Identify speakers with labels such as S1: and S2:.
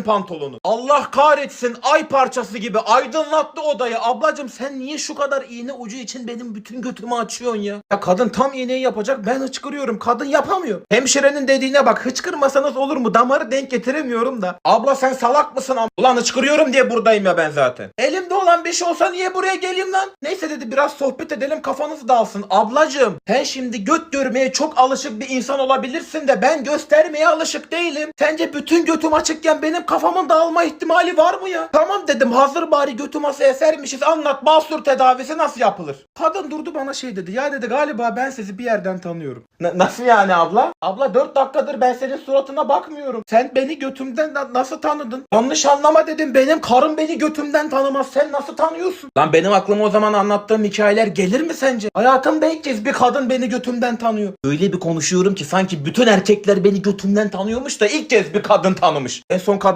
S1: pantolonu. Allah kahretsin ay parçası gibi aydınlattı odayı. Ablacım sen niye şu kadar iğne ucu için benim bütün götümü açıyorsun ya? Ya kadın tam iğneyi yapacak ben hıçkırıyorum. Kadın yapamıyor. Hemşirenin dediğine bak hıçkırmasanız olur mu? Damarı denk getiremiyorum da. Abla sen salak mısın? am- Ulan hıçkırıyorum diye buradayım ya ben zaten. Elimde olan bir şey olsa niye buraya geleyim lan? Neyse dedi biraz sohbet edelim kafanız dağılsın. Ablacım sen şimdi göt görmeye çok alışık bir insan olabilirsin de ben göstermeye alışık değilim. Sence bütün götüm açıkken benim kafamın dağılma ihtimali var mı ya? Tamam dedim hazır bari götüm ası esermişiz anlat basur tedavisi nasıl yapılır? Kadın durdu bana şey dedi ya dedi galiba ben sizi bir yerden tanıyorum. Na- nasıl yani abla? Abla 4 dakikadır ben senin suratına bakmıyorum. Sen beni götümden na- nasıl tanıdın? Yanlış anlama dedim benim karım beni götümden tanımaz sen nasıl tanıyorsun? Lan benim aklıma o zaman anlattığım hikayeler gelir mi sence? Hayatımda ilk kez bir kadın beni götümden tanıyor. Öyle bir konuşuyorum ki sanki bütün erkekler beni götümden tanıyormuş da ilk kez bir kadın tanımış. En son kadın